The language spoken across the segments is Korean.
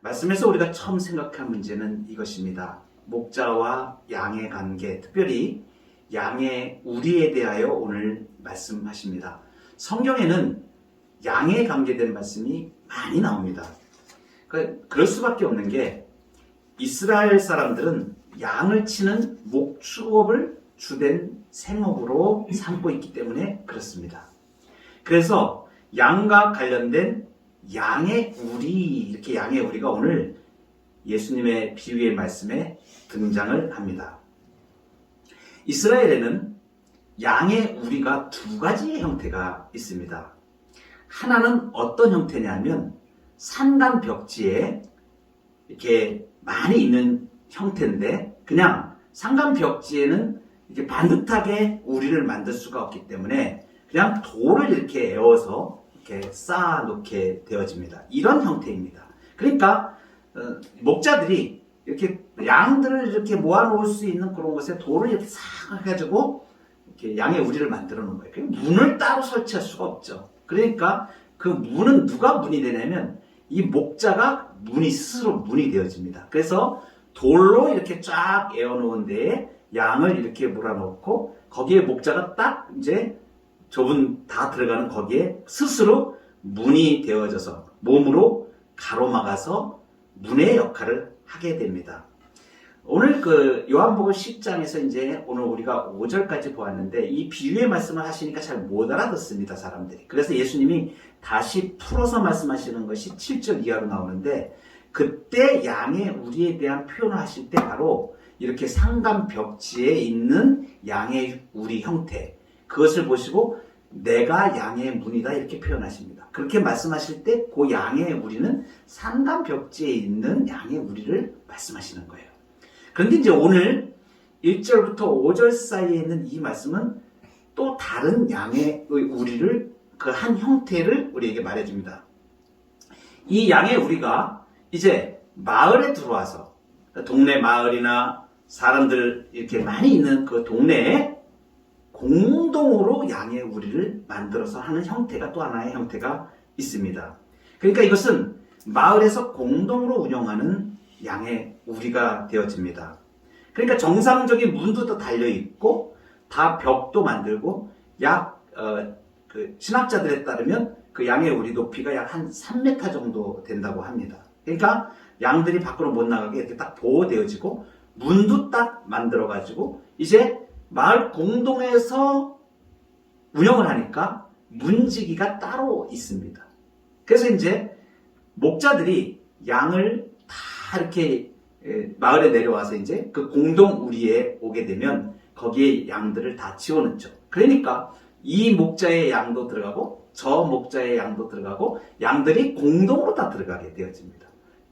말씀에서 우리가 처음 생각한 문제는 이것입니다. 목자와 양의 관계, 특별히 양의 우리에 대하여 오늘 말씀하십니다. 성경에는 양에 관계된 말씀이 많이 나옵니다. 그- 그럴 수밖에 없는 게 이스라엘 사람들은 양을 치는 목축업을 주된 생업으로 삼고 있기 때문에 그렇습니다. 그래서 양과 관련된 양의 우리 이렇게 양의 우리가 오늘 예수님의 비유의 말씀에 등장을 합니다. 이스라엘에는 양의 우리가 두 가지의 형태가 있습니다. 하나는 어떤 형태냐면 산간 벽지에 이렇게 많이 있는 형태인데 그냥 산간 벽지에는 이렇게 반듯하게 우리를 만들 수가 없기 때문에 그냥 돌을 이렇게 에워서 이렇게 쌓아 놓게 되어집니다. 이런 형태입니다. 그러니까 어, 목자들이 이렇게 양들을 이렇게 모아 놓을 수 있는 그런 곳에 돌을 이렇게 싹 해가지고 이렇게 양의 우리를 만들어 놓은 거예요. 그 문을 따로 설치할 수가 없죠. 그러니까 그 문은 누가 문이 되냐면 이 목자가 문이 스스로 문이 되어집니다. 그래서 돌로 이렇게 쫙 에워놓은 데에 양을 이렇게 몰아넣고 거기에 목자가 딱 이제 좁은 다 들어가는 거기에 스스로 문이 되어져서 몸으로 가로막아서 문의 역할을 하게 됩니다. 오늘 그 요한복음 10장에서 이제 오늘 우리가 5절까지 보았는데 이 비유의 말씀을 하시니까 잘 못 알아듣습니다, 사람들이. 그래서 예수님이 다시 풀어서 말씀하시는 것이 7절 이하로 나오는데 그때 양의 우리에 대한 표현을 하실 때 바로 이렇게 상간 벽지에 있는 양의 우리 형태 그것을 보시고 내가 양의 문이다 이렇게 표현하십니다. 그렇게 말씀하실 때 그 양의 우리는 상간 벽지에 있는 양의 우리를 말씀하시는 거예요. 그런데 이제 오늘 1절부터 5절 사이에 있는 이 말씀은 또 다른 양의 우리를 그 한 형태를 우리에게 말해줍니다. 이 양의 우리가 이제 마을에 들어와서 동네 마을이나 사람들 이렇게 많이 있는 그 동네에 공동으로 양의 우리를 만들어서 하는 형태가 또 하나의 형태가 있습니다. 그러니까 이것은 마을에서 공동으로 운영하는 양의 우리가 되어집니다. 그러니까 정상적인 문도 다 달려 있고 다 벽도 만들고 약 어, 그 신학자들에 따르면 그 양의 우리 높이가 약 한 3m 정도 된다고 합니다. 그러니까 양들이 밖으로 못 나가게 이렇게 딱 보호되어지고 문도 딱 만들어 가지고 이제 마을 공동에서 운영을 하니까 문지기가 따로 있습니다. 그래서 이제 목자들이 양을 다 이렇게 에, 마을에 내려와서 이제 그 공동 우리에 오게 되면 거기에 양들을 다 지워놓죠. 그러니까 이 목자의 양도 들어가고 저 목자의 양도 들어가고 양들이 공동으로 다 들어가게 되어집니다.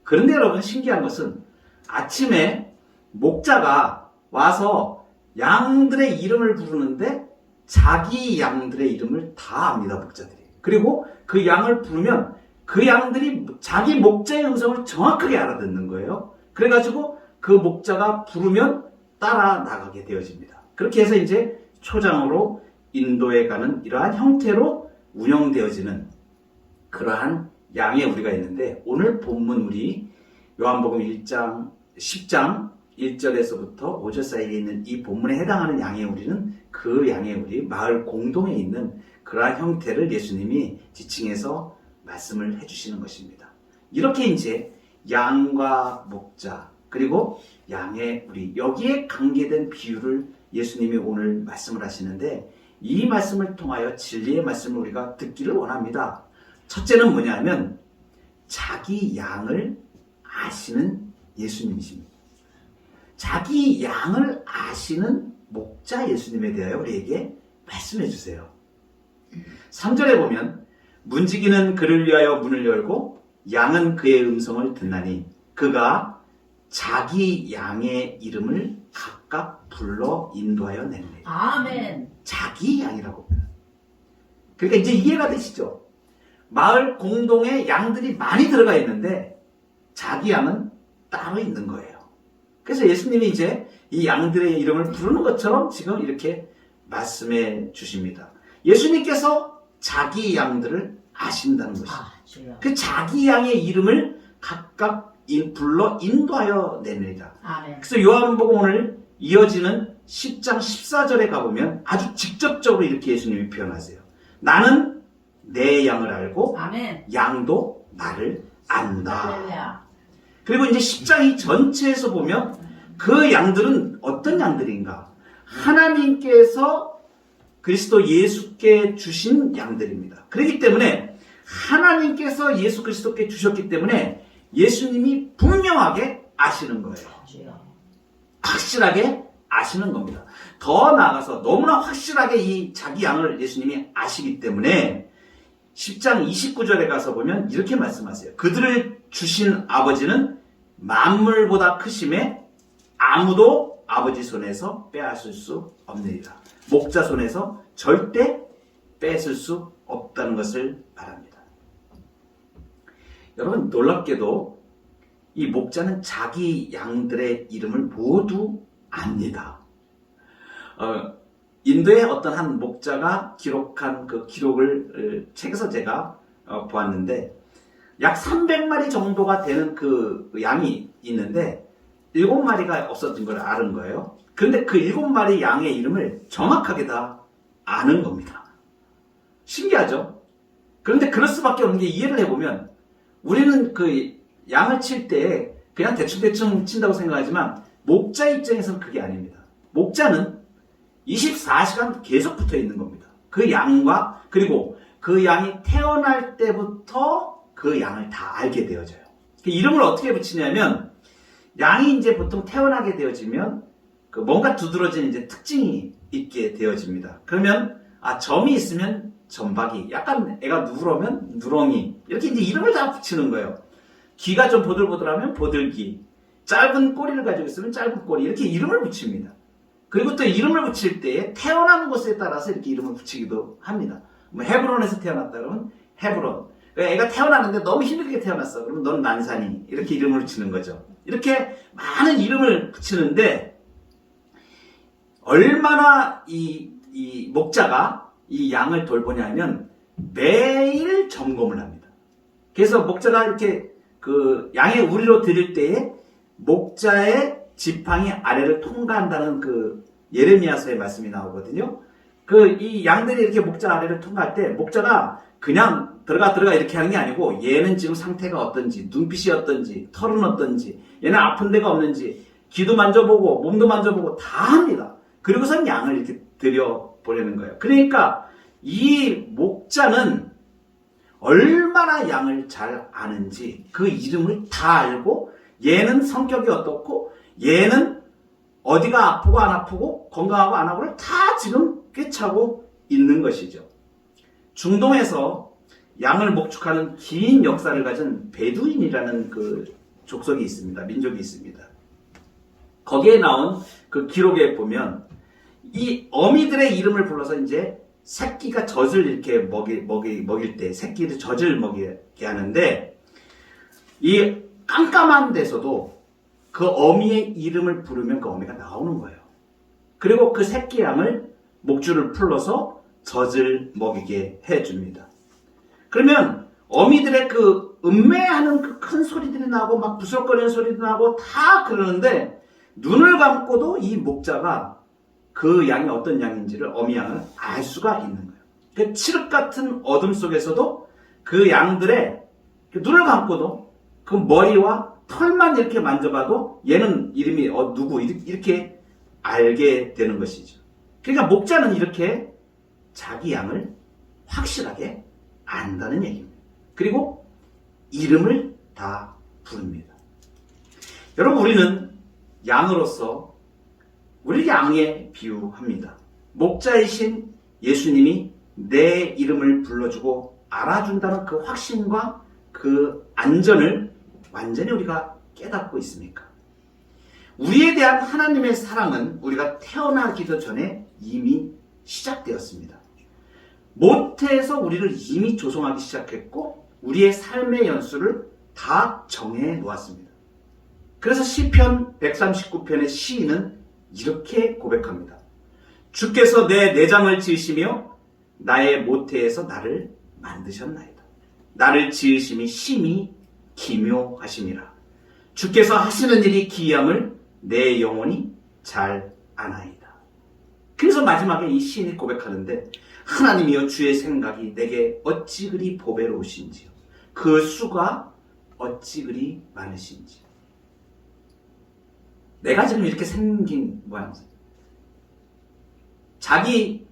그런데 여러분 신기한 것은 아침에 목자가 와서 양들의 이름을 부르는데 자기 양들의 이름을 다 압니다, 목자들이. 그리고 그 양을 부르면 그 양들이 자기 목자의 음성을 정확하게 알아듣는 거예요. 그래가지고 그 목자가 부르면 따라 나가게 되어집니다. 그렇게 해서 이제 초장으로 인도에 가는 이러한 형태로 운영되어지는 그러한 양의 우리가 있는데 오늘 본문 우리 요한복음 1장 10장 1절에서부터 5절 사이에 있는 이 본문에 해당하는 양의 우리는 그 양의 우리 마을 공동에 있는 그러한 형태를 예수님이 지칭해서 말씀을 해주시는 것입니다. 이렇게 이제 양과 목자 그리고 양의 우리 여기에 관계된 비유를 예수님이 오늘 말씀을 하시는데 이 말씀을 통하여 진리의 말씀을 우리가 듣기를 원합니다. 첫째는 뭐냐면 자기 양을 아시는 예수님이십니다. 자기 양을 아시는 목자 예수님에 대하여 우리에게 말씀해 주세요. 3절에 보면 문지기는 그를 위하여 문을 열고 양은 그의 음성을 듣나니 그가 자기 양의 이름을 각각 불러 인도하여 냈네. 아멘. 자기 양이라고. 그러니까 이제 이해가 되시죠? 마을 공동에 양들이 많이 들어가 있는데 자기 양은 따로 있는 거예요. 그래서 예수님이 이제 이 양들의 이름을 부르는 것처럼 지금 이렇게 말씀해 주십니다. 예수님께서 자기 양들을 아신다는 것이죠. 아, 주여. 그 자기 양의 이름을 각각 인- 불러 인도하여 내느니라. 아멘. 그래서 요한복음 오늘 이어지는 10장 14절에 가보면 아주 직접적으로 이렇게 예수님이 표현하세요. 나는 내 양을 알고 아멘. 양도 나를 안다. 그리고 이제 10장 이 전체에서 보면 그 양들은 어떤 양들인가? 하나님께서 그리스도 예수께 주신 양들입니다. 그렇기 때문에 하나님께서 예수 그리스도께 주셨기 때문에 예수님이 분명하게 아시는 거예요. 확실하게 아시는 겁니다. 더 나아가서 너무나 확실하게 이 자기 양을 예수님이 아시기 때문에 10장 29절에 가서 보면 이렇게 말씀하세요. 그들을 주신 아버지는 만물보다 크심에 아무도 아버지 손에서 빼앗을 수 없느니라. 목자 손에서 절대 뺏을 수 없다는 것을 말합니다. 여러분 놀랍게도 이 목자는 자기 양들의 이름을 모두 압니다. 어, 인도의 어떤 한 목자가 기록한 그 기록을 어, 책에서 제가 어, 보았는데 약 300마리 정도가 되는 그 양이 있는데 7마리가 없어진 걸 아는 거예요. 그런데 그 7마리 양의 이름을 정확하게 다 아는 겁니다. 신기하죠? 그런데 그럴 수밖에 없는 게 이해를 해보면 우리는 그 양을 칠 때 그냥 대충대충 친다고 생각하지만 목자 입장에서는 그게 아닙니다. 목자는 24시간 계속 붙어 있는 겁니다. 그 양과 그리고 그 양이 태어날 때부터 그 양을 다 알게 되어져요. 그 이름을 어떻게 붙이냐면 양이 이제 보통 태어나게 되어지면 그 뭔가 두드러진 이제 특징이 있게 되어집니다. 그러면 아 점이 있으면 점박이, 약간 애가 누러면 누렁이 이렇게 이제 이름을 다 붙이는 거예요. 귀가 좀 보들보들하면 보들기, 짧은 꼬리를 가지고 있으면 짧은 꼬리 이렇게 이름을 붙입니다. 그리고 또 이름을 붙일 때 태어나는 곳에 따라서 이렇게 이름을 붙이기도 합니다. 뭐 헤브론에서 태어났다 그러면 헤브론. 애가 태어나는데 너무 힘들게 태어났어. 그러면 넌 난산이 이렇게 이름을 붙이는 거죠. 이렇게 많은 이름을 붙이는데 얼마나 이, 이 목자가 이 양을 돌보냐면 매일 점검을 합니다. 그래서 목자가 이렇게 그 양의 우리로 드릴 때에 목자의 지팡이 아래를 통과한다는 그 예레미야서의 말씀이 나오거든요. 그 이 양들이 이렇게 목자 아래를 통과할 때 목자가 그냥 들어가 들어가 이렇게 하는 게 아니고 얘는 지금 상태가 어떤지 눈빛이 어떤지 털은 어떤지 얘는 아픈 데가 없는지 귀도 만져보고 몸도 만져보고 다 합니다. 그리고선 양을 이렇게 들여 보내는 거예요. 그러니까 이 목자는 얼마나 양을 잘 아는지 그 이름을 다 알고 얘는 성격이 어떻고 얘는 어디가 아프고 안 아프고 건강하고 안 하고를 다 지금 꿰차고 있는 것이죠. 중동에서 양을 목축하는 긴 역사를 가진 베두인이라는 그 족속이 있습니다. 민족이 있습니다. 거기에 나온 그 기록에 보면 이 어미들의 이름을 불러서 이제 새끼가 젖을 이렇게 먹이, 먹이, 먹일 때 새끼를 젖을 먹이게 하는데 이 깜깜한 데서도 그 어미의 이름을 부르면 그 어미가 나오는 거예요. 그리고 그 새끼 양을 목줄을 풀러서 젖을 먹이게 해줍니다. 그러면 어미들의 그 음매하는 그 큰 소리들이 나고 막 부스럭거리는 소리도 나고 다 그러는데 눈을 감고도 이 목자가 그 양이 어떤 양인지를 어미 양을 알 수가 있는 거예요. 그 칠흑 같은 어둠 속에서도 그 양들의 그 눈을 감고도 그 머리와 털만 이렇게 만져봐도 얘는 이름이 어, 누구 이렇게 알게 되는 것이죠. 그러니까 목자는 이렇게 자기 양을 확실하게 안다는 얘기입니다. 그리고 이름을 다 부릅니다. 여러분 우리는 양으로서 우리 양에 비유합니다. 목자이신 예수님이 내 이름을 불러주고 알아준다는 그 확신과 그 안전을 완전히 우리가 깨닫고 있습니까? 우리에 대한 하나님의 사랑은 우리가 태어나기도 전에 이미 시작되었습니다. 모태에서 우리를 이미 조성하기 시작했고 우리의 삶의 연수를 다 정해 놓았습니다. 그래서 시편 139편의 시인은 이렇게 고백합니다. 주께서 내 내장을 지으시며 나의 모태에서 나를 만드셨나이다. 나를 지으심이 심히 기묘하심이라. 주께서 하시는 일이 기이함을 내 영혼이 잘 아나이다. 그래서 마지막에 이 시인이 고백하는데 하나님이여 주의 생각이 내게 어찌 그리 보배로우신지요. 그 수가 어찌 그리 많으신지. 내가 지금 이렇게 생긴 모양새. 자기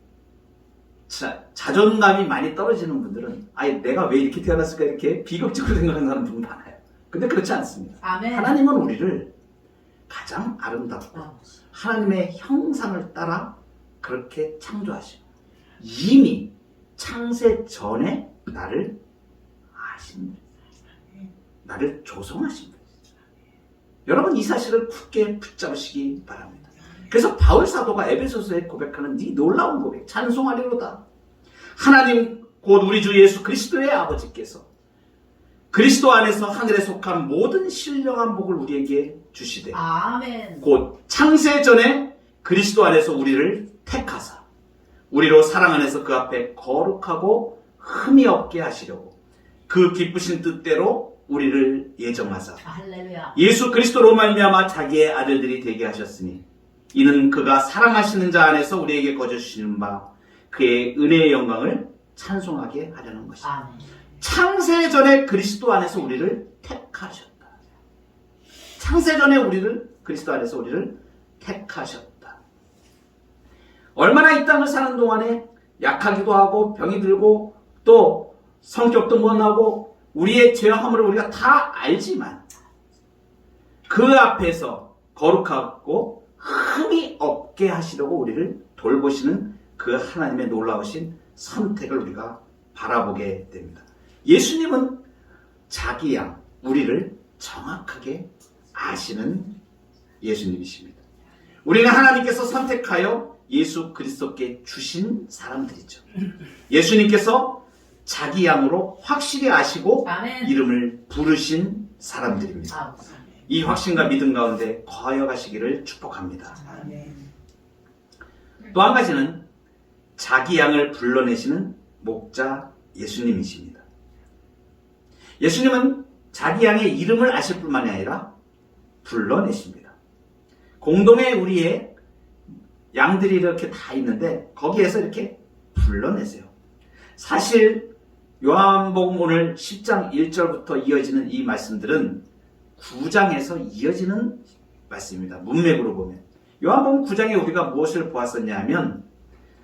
자, 자존감이 많이 떨어지는 분들은 아예 내가 왜 이렇게 태어났을까 이렇게 비극적으로 생각하는 사람들은 많아요. 근데 그렇지 않습니다. 아멘. 하나님은 우리를 가장 아름답고 아버지. 하나님의 형상을 따라 그렇게 창조하시고 이미 창세 전에 나를 아신 분, 나를 조성하신 분. 여러분 이 사실을 굳게 붙잡으시기 바랍니다. 그래서 바울 사도가 에베소서에 고백하는 이 놀라운 고백 찬송하리로다. 하나님 곧 우리 주 예수 그리스도의 아버지께서 그리스도 안에서 하늘에 속한 모든 신령한 복을 우리에게 주시되 아멘. 곧 창세 전에 그리스도 안에서 우리를 택하사 우리로 사랑 안에서 그 앞에 거룩하고 흠이 없게 하시려고 그 기쁘신 뜻대로 우리를 예정하사 할렐루야. 예수 그리스도로 말미암아 자기의 아들들이 되게 하셨으니 이는 그가 사랑하시는 자 안에서 우리에게 거저 주시는 바 그의 은혜의 영광을 찬송하게 하려는 것이다. 아멘. 창세 전에 그리스도 안에서 우리를 택하셨다. 창세 전에 우리를 그리스도 안에서 우리를 택하셨다. 얼마나 이 땅을 사는 동안에 약하기도 하고 병이 들고 또 성격도 못나고 우리의 죄와 허물을 우리가 다 알지만 그 앞에서 거룩하고 흠이 없게 하시려고 우리를 돌보시는 그 하나님의 놀라우신 선택을 우리가 바라보게 됩니다. 예수님은 자기 양, 우리를 정확하게 아시는 예수님이십니다. 우리는 하나님께서 선택하여 예수 그리스도께 주신 사람들이죠. 예수님께서 자기 양으로 확실히 아시고 아멘. 이름을 부르신 사람들입니다. 아버지. 이 확신과 믿음 가운데 거여가시기를 축복합니다. 또 한 가지는 자기 양을 불러내시는 목자 예수님이십니다. 예수님은 자기 양의 이름을 아실 뿐만이 아니라 불러내십니다. 공동에 우리의 양들이 이렇게 다 있는데 거기에서 이렇게 불러내세요. 사실 요한복음 오늘 10장 1절부터 이어지는 이 말씀들은 9장에서 이어지는 말씀입니다. 문맥으로 보면. 요한복음 9장에 우리가 무엇을 보았었냐 하면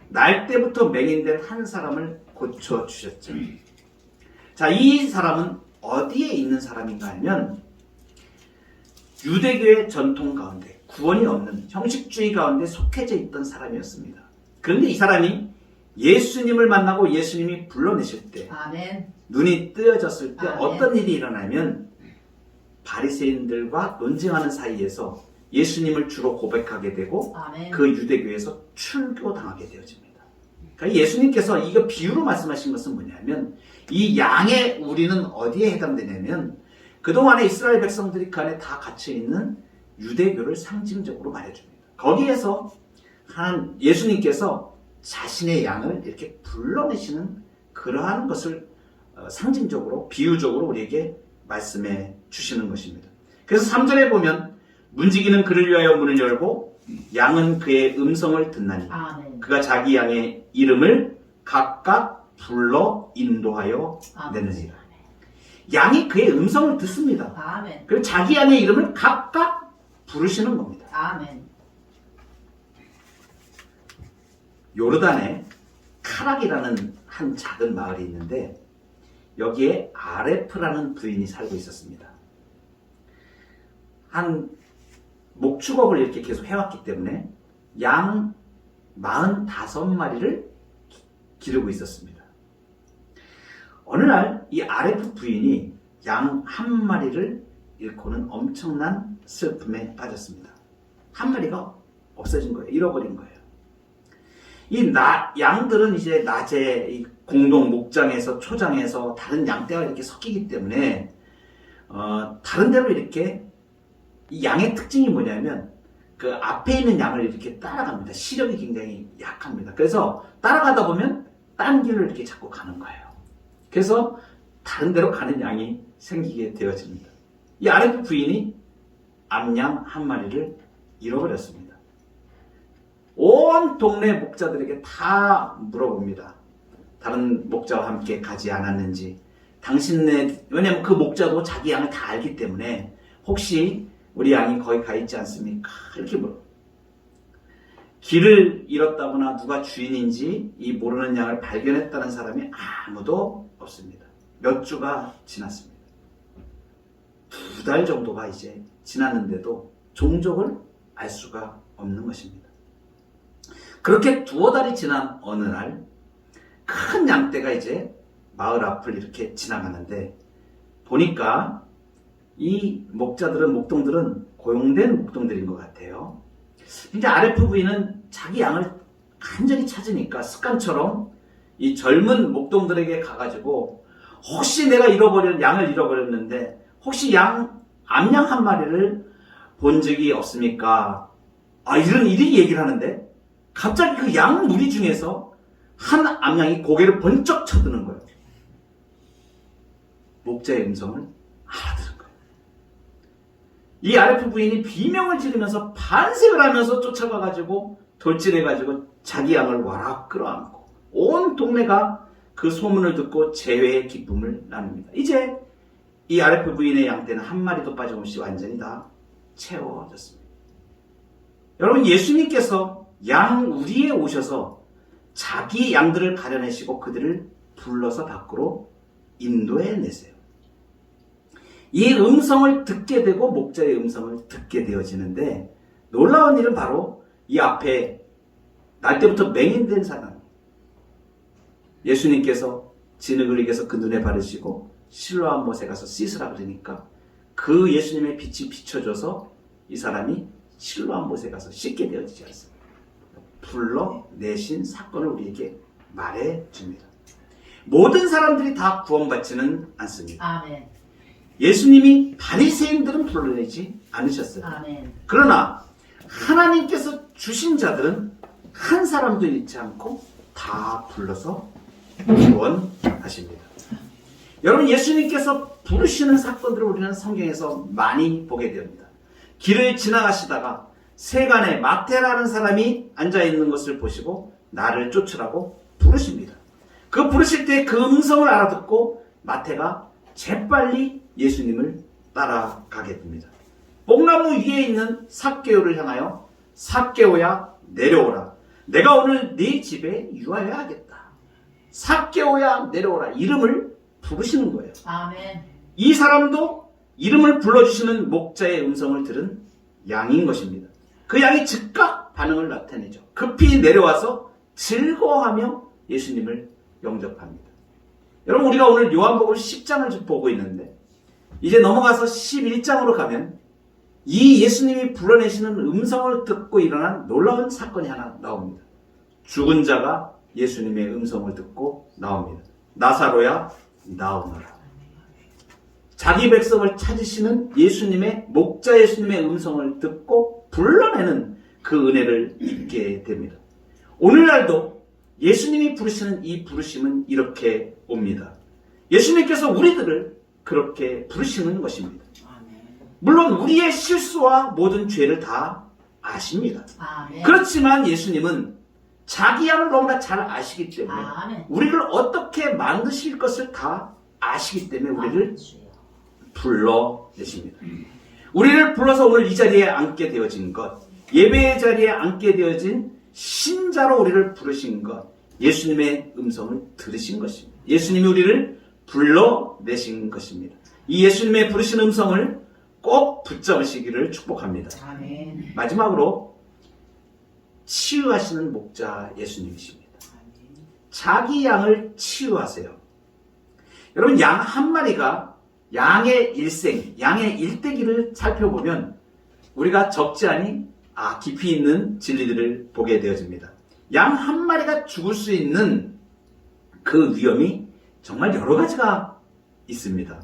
날 때부터 맹인된 한 사람을 고쳐 주셨죠. 자, 이 사람은 어디에 있는 사람인가 하면 유대교의 전통 가운데 구원이 없는 형식주의 가운데 속해져 있던 사람이었습니다. 그런데 이 사람이 예수님을 만나고 예수님이 불러내실 때 아멘. 눈이 뜨여졌을 때 아멘. 어떤 일이 일어나면 바리새인들과 논쟁하는 사이에서 예수님을 주로 고백하게 되고 아멘. 그 유대교에서 출교당하게 되어집니다. 그러니까 예수님께서 이거 비유로 말씀하신 것은 뭐냐면 이 양의 우리는 어디에 해당되냐면 그동안에 이스라엘 백성들이 그 안에 다 갇혀 있는 유대교를 상징적으로 말해줍니다. 거기에서 한 예수님께서 자신의 양을 이렇게 불러내시는 그러한 것을 어, 상징적으로 비유적으로 우리에게 말씀해 주시는 것입니다. 그래서 3절에 보면 문지기는 그를 위하여 문을 열고 양은 그의 음성을 듣나니 아멘. 그가 자기 양의 이름을 각각 불러 인도하여 아멘. 내느니라. 양이 그의 음성을 듣습니다. 아멘. 그리고 자기 양의 이름을 각각 부르시는 겁니다. 아멘. 요르단에 카락이라는 한 작은 마을이 있는데 여기에 아레프라는 부인이 살고 있었습니다. 한 목축업을 이렇게 계속 해왔기 때문에 양 45마리를 기르고 있었습니다. 어느 날 이 아레프 부인이 양 한 마리를 잃고는 엄청난 슬픔에 빠졌습니다. 한 마리가 없어진 거예요. 잃어버린 거예요. 이 나, 양들은 이제 낮에 이 공동 목장에서 초장에서 다른 양떼와 이렇게 섞이기 때문에 어, 다른 데로 이렇게 이 양의 특징이 뭐냐면 그 앞에 있는 양을 이렇게 따라갑니다. 시력이 굉장히 약합니다. 그래서 따라가다 보면 딴 길을 이렇게 자꾸 가는 거예요. 그래서 다른 데로 가는 양이 생기게 되어집니다. 이 아레프 부인이 암양 한 마리를 잃어버렸습니다. 온 동네 목자들에게 다 물어봅니다. 다른 목자와 함께 가지 않았는지, 당신네, 왜냐면 그 목자도 자기 양을 다 알기 때문에 혹시 우리 양이 거기 가 있지 않습니까? 이렇게 물어. 길을 잃었다거나 누가 주인인지 이 모르는 양을 발견했다는 사람이 아무도 없습니다. 몇 주가 지났습니다. 두 달 정도가 이제 지났는데도 종족을 알 수가 없는 것입니다. 그렇게 두어 달이 지난 어느 날, 큰 양떼가 이제 마을 앞을 이렇게 지나가는데, 보니까 이 목자들은, 목동들은 고용된 목동들인 것 같아요. 이제 RF 부인은 자기 양을 간절히 찾으니까 습관처럼 이 젊은 목동들에게 가가지고 혹시 내가 잃어버린 양을 잃어버렸는데 혹시 양 암양 한 마리를 본 적이 없습니까? 아 이런 일이 얘기를 하는데 갑자기 그 양 무리 중에서 한 암양이 고개를 번쩍 쳐드는 거예요. 목자의 음성을 알아들은 이 RF 부인이 비명을 지르면서 반색을 하면서 쫓아가가지고 돌진해가지고 자기 양을 와라 끌어안고 온 동네가 그 소문을 듣고 재회의 기쁨을 나눕니다. 이제 이 RF 부인의 양떼는 한 마리도 빠짐없이 완전히 다 채워졌습니다. 여러분 예수님께서 양 우리에 오셔서 자기 양들을 가려내시고 그들을 불러서 밖으로 인도해 내세요. 이 음성을 듣게 되고 목자의 음성을 듣게 되어지는데 놀라운 일은 바로 이 앞에 날 때부터 맹인된 사람 예수님께서 진흙을 이겨서 그 눈에 바르시고 실로암 못에 가서 씻으라 그러니까 그 예수님의 빛이 비춰져서 이 사람이 실로암 못에 가서 씻게 되어지지 않습니다. 불러내신 사건을 우리에게 말해 줍니다. 모든 사람들이 다 구원받지는 않습니다. 아멘. 예수님이 바리새인들은 불러내지 않으셨어요. 아멘. 그러나 하나님께서 주신 자들은 한 사람도 잃지 않고 다 불러서 구원하십니다. 여러분 예수님께서 부르시는 사건들을 우리는 성경에서 많이 보게 됩니다. 길을 지나가시다가 세간에 마태라는 사람이 앉아 있는 것을 보시고 나를 쫓으라고 부르십니다. 그 부르실 때 그 음성을 알아듣고 마태가 재빨리 예수님을 따라가게 됩니다. 뽕나무 위에 있는 삭개오를 향하여 삭개오야 내려오라. 내가 오늘 네 집에 유하여야 하겠다. 삭개오야 내려오라. 이름을 부르시는 거예요. 아멘. 이 사람도 이름을 불러주시는 목자의 음성을 들은 양인 것입니다. 그 양이 즉각 반응을 나타내죠. 급히 내려와서 즐거워하며 예수님을 영접합니다. 여러분 우리가 오늘 요한복음 10장을 지금 보고 있는데 이제 넘어가서 11장으로 가면 이 예수님이 불러내시는 음성을 듣고 일어난 놀라운 사건이 하나 나옵니다. 죽은 자가 예수님의 음성을 듣고 나옵니다. 나사로야 나오너라. 자기 백성을 찾으시는 예수님의 목자 예수님의 음성을 듣고 불러내는 그 은혜를 입게 됩니다. 오늘날도 예수님이 부르시는 이 부르심은 이렇게 옵니다. 예수님께서 우리들을 그렇게 부르시는 것입니다. 아멘. 물론 우리의 실수와 모든 죄를 다 아십니다. 아멘. 그렇지만 예수님은 자기 양을 너무나 잘 아시기 때문에 아멘. 우리를 어떻게 만드실 것을 다 아시기 때문에 우리를 주여. 불러내십니다. 우리를 불러서 오늘 이 자리에 앉게 되어진 것, 예배의 자리에 앉게 되어진 신자로 우리를 부르신 것, 예수님의 음성을 들으신 것입니다. 예수님이 우리를 불러내신 것입니다. 이 예수님의 부르신 음성을 꼭 붙잡으시기를 축복합니다. 아멘. 마지막으로 치유하시는 목자 예수님이십니다. 아멘. 자기 양을 치유하세요. 여러분 양 한 마리가 양의 일생, 양의 일대기를 살펴보면 우리가 적지 않이 아 깊이 있는 진리들을 보게 되어집니다. 양 한 마리가 죽을 수 있는 그 위험이 정말 여러 가지가 있습니다.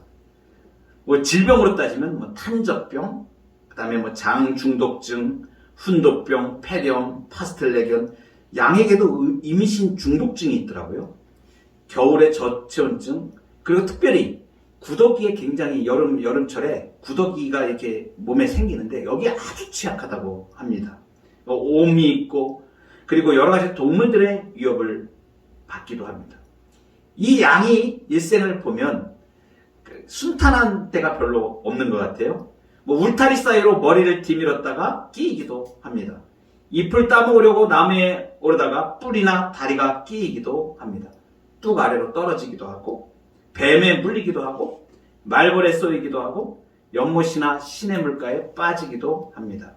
뭐 질병으로 따지면 뭐 탄저병, 그다음에 뭐 장 중독증, 훈독병, 폐렴, 파스텔레견, 양에게도 의- 임신 중독증이 있더라고요. 겨울에 저체온증, 그리고 특별히 구더기에 굉장히 여름 여름철에 구더기가 이렇게 몸에 생기는데 여기 아주 취약하다고 합니다. 어, 옴이 있고 그리고 여러 가지 동물들의 위협을 받기도 합니다. 이 양이 일생을 보면 그 순탄한 때가 별로 없는 것 같아요. 뭐 울타리 사이로 머리를 뒤밀었다가 끼이기도 합니다. 잎을 따먹으려고 나무에 오르다가 뿔이나 다리가 끼이기도 합니다. 뚝 아래로 떨어지기도 하고 뱀에 물리기도 하고 말벌에 쏘이기도 하고 연못이나 시냇 물가에 빠지기도 합니다.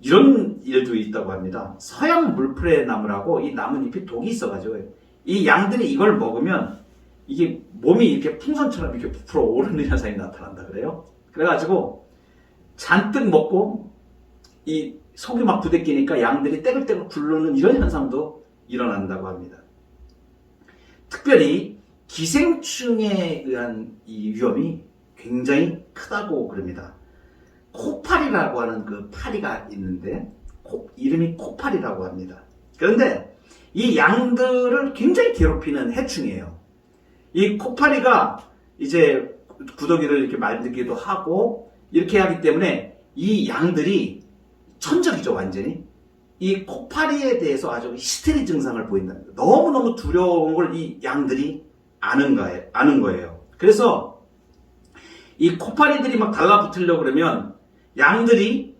이런 일도 있다고 합니다. 서양 물프레 나무라고 이 나뭇잎이 독이 있어가지고 이 양들이 이걸 먹으면 이게 몸이 이렇게 풍선처럼 이렇게 부풀어 오르는 현상이 나타난다 그래요. 그래가지고 잔뜩 먹고 이 속이 막 부대끼니까 양들이 떼글떼글 굴르는 이런 현상도 일어난다고 합니다. 특별히 기생충에 의한 이 위험이 굉장히 크다고 그럽니다. 코파리라고 하는 그 파리가 있는데 코- 이름이 코파리라고 합니다. 그런데 이 양들을 굉장히 괴롭히는 해충이에요. 이 코파리가 이제 구더기를 이렇게 만들기도 하고 이렇게 하기 때문에 이 양들이 천적이죠 완전히 이 코파리에 대해서 아주 히스테리 증상을 보인답니다. 너무너무 두려운 걸 이 양들이 아는 거예요. 아는 거예요. 그래서 이 코파리들이 막 달라붙으려고 그러면 양들이 막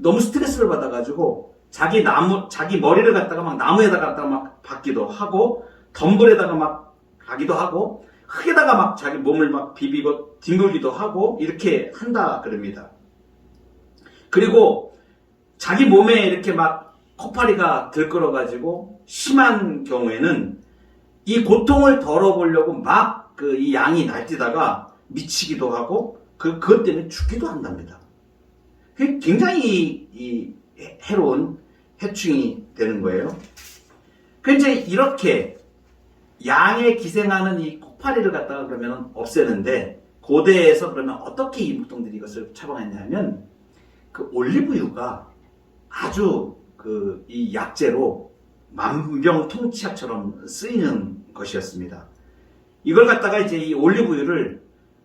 너무 스트레스를 받아가지고 자기 나무, 자기 머리를 갖다가 막 나무에다 갖다가 막 박기도 하고 덤불에다가 막 가기도 하고 흙에다가 막 자기 몸을 막 비비고 뒹굴기도 하고 이렇게 한다 그럽니다. 그리고 자기 몸에 이렇게 막 코파리가 들끓어가지고 심한 경우에는 이 고통을 덜어보려고 막 그 이 양이 날뛰다가 미치기도 하고 그 그것 때문에 죽기도 한답니다. 굉장히 이 해- 해로운 해충이 되는 거예요. 그 이제 이렇게 양에 기생하는 이 코파리를 갖다가 그러면 없애는데 고대에서 그러면 어떻게 이 묵동들이 이것을 처방했냐면 그 올리브유가 아주 그 이 약재로 만병통치약처럼 쓰이는 것이었습니다. 이걸 갖다가 이제 이 올리브유를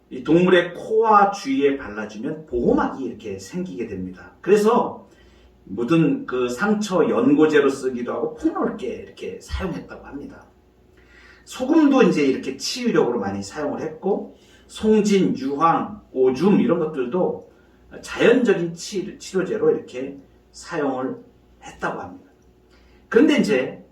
이 동물의 코와 주위에 발라주면 보호막이 이렇게 생기게 됩니다. 그래서 묻은 그 상처 연고제로 쓰기도 하고 폭넓게 이렇게 사용했다고 합니다. 소금도 이제 이렇게 치유력으로 많이 사용을 했고 송진, 유황, 오줌 이런 것들도 자연적인 치- 치료제로 이렇게 사용을 했다고 합니다. 그런데 이제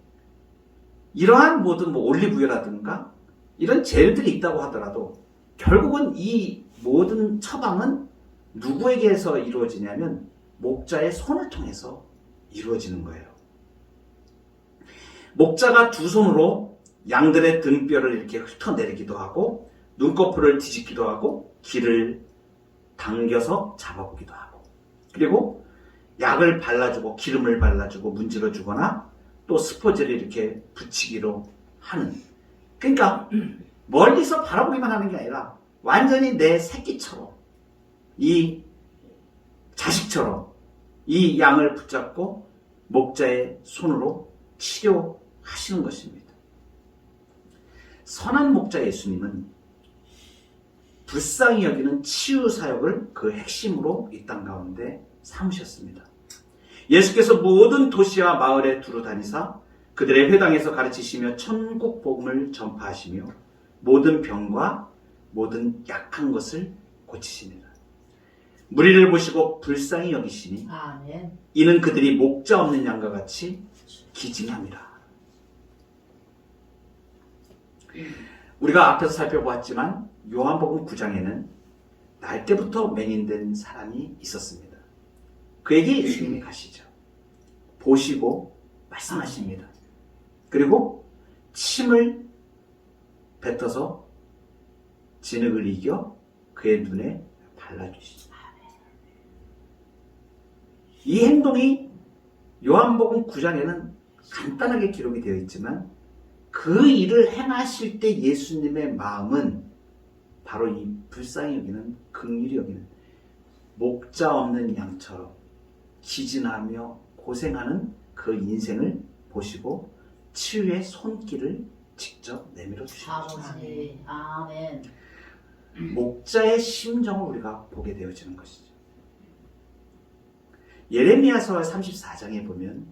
이러한 모든 뭐 올리브유라든가 이런 젤들이 있다고 하더라도 결국은 이 모든 처방은 누구에게서 이루어지냐면 목자의 손을 통해서 이루어지는 거예요. 목자가 두 손으로 양들의 등뼈를 이렇게 훑어내리기도 하고 눈꺼풀을 뒤집기도 하고 귀를 당겨서 잡아보기도 하고 그리고 약을 발라주고 기름을 발라주고 문질러 주거나 또 스포즈를 이렇게 붙이기로 하는 그러니까 멀리서 바라보기만 하는 게 아니라 완전히 내 새끼처럼 이 자식처럼 이 양을 붙잡고 목자의 손으로 치료하시는 것입니다. 선한 목자 예수님은 불쌍히 여기는 치유 사역을 그 핵심으로 이 땅 가운데 삼으셨습니다. 예수께서 모든 도시와 마을에 두루 다니사 그들의 회당에서 가르치시며 천국 복음을 전파하시며 모든 병과 모든 약한 것을 고치시니라. 무리를 보시고 불쌍히 여기시니. 이는 그들이 목자 없는 양과 같이 기증함이라. 우리가 앞에서 살펴보았지만 요한복음 9장에는 날 때부터 맹인된 사람이 있었습니다. 그에게 예수님이 가시죠. 보시고 말씀하십니다. 그리고 침을 뱉어서 진흙을 이겨 그의 눈에 발라주시죠. 이 행동이 요한복음 9장에는 간단하게 기록이 되어 있지만 그 일을 행하실 때 예수님의 마음은 바로 이 불쌍히 여기는 극률이 여기는 목자 없는 양처럼 기진하며 고생하는 그 인생을 보시고 치유의 손길을 직접 내밀어 주시는 거죠. 아버지 아멘 목자의 심정을 우리가 보게 되어지는 것이죠. 예레미야서 34장에 보면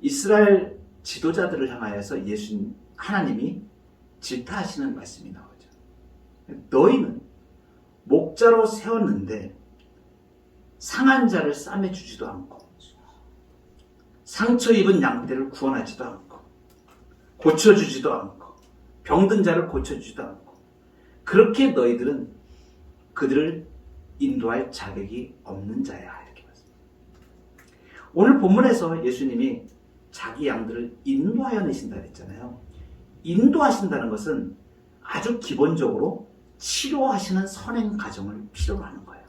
이스라엘 지도자들을 향하여서 예수 하나님이 질타하시는 말씀이 나오죠. 너희는 목자로 세웠는데 상한 자를 싸매 주지도 않고 상처 입은 양들을 구원하지도 않고 고쳐주지도 않고 병든 자를 고쳐주지도 않고 그렇게 너희들은 그들을 인도할 자격이 없는 자야 이렇게 말습니다. 오늘 본문에서 예수님이 자기 양들을 인도하여 내신다 그랬잖아요. 인도하신다는 것은 아주 기본적으로 치료하시는 선행 과정을 필요로 하는 거예요.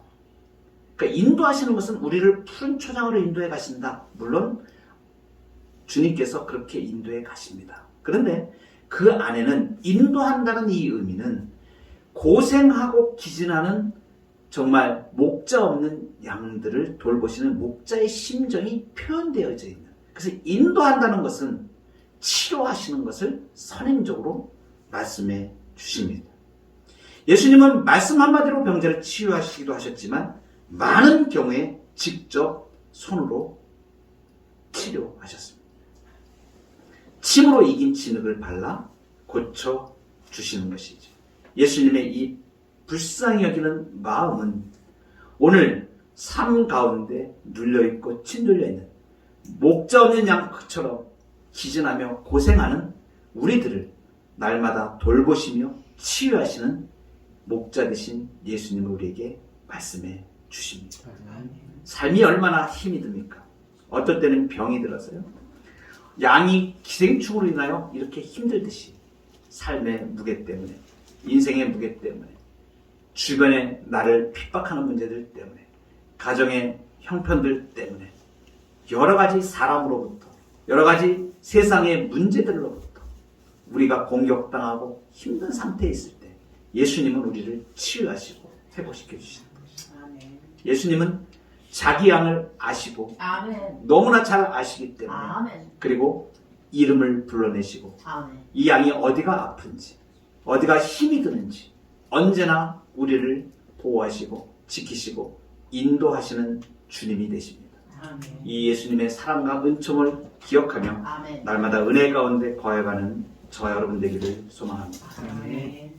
그러니까 인도하시는 것은 우리를 푸른 초장으로 인도해 가신다. 물론 주님께서 그렇게 인도해 가십니다. 그런데 그 안에는 인도한다는 이 의미는 고생하고 기진하는 정말 목자 없는 양들을 돌보시는 목자의 심정이 표현되어져 있는. 그래서 인도한다는 것은 치료하시는 것을 선행적으로 말씀해 주십니다. 예수님은 말씀 한마디로 병자를 치유하시기도 하셨지만 많은 경우에 직접 손으로 치료하셨습니다. 침으로 이긴 진흙을 발라 고쳐 주시는 것이죠. 예수님의 이 불쌍히 여기는 마음은 오늘 삶 가운데 눌려있고 찐들려있는 목자 없는 양처럼 기진하며 고생하는 우리들을 날마다 돌보시며 치유하시는 목자 되신 예수님을 우리에게 말씀해 주십니다. 삶이 얼마나 힘이 듭니까? 어떨 때는 병이 들어서요. 양이 기생충으로 인하여 이렇게 힘들듯이 삶의 무게 때문에 인생의 무게 때문에 주변에 나를 핍박하는 문제들 때문에 가정의 형편들 때문에 여러 가지 사람으로부터 여러 가지 세상의 문제들로부터 우리가 공격당하고 힘든 상태에 있을 때 예수님은 우리를 치유하시고 회복시켜 주시는 것입니다. 아멘 예수님은 자기 양을 아시고 아멘. 너무나 잘 아시기 때문에 아멘. 그리고 이름을 불러내시고 아멘. 이 양이 어디가 아픈지 어디가 힘이 드는지 언제나 우리를 보호하시고 지키시고 인도하시는 주님이 되십니다. 아멘. 이 예수님의 사랑과 은총을 기억하며 아멘. 날마다 은혜 가운데 거해가는 저 여러분 되기를 소망합니다. 아멘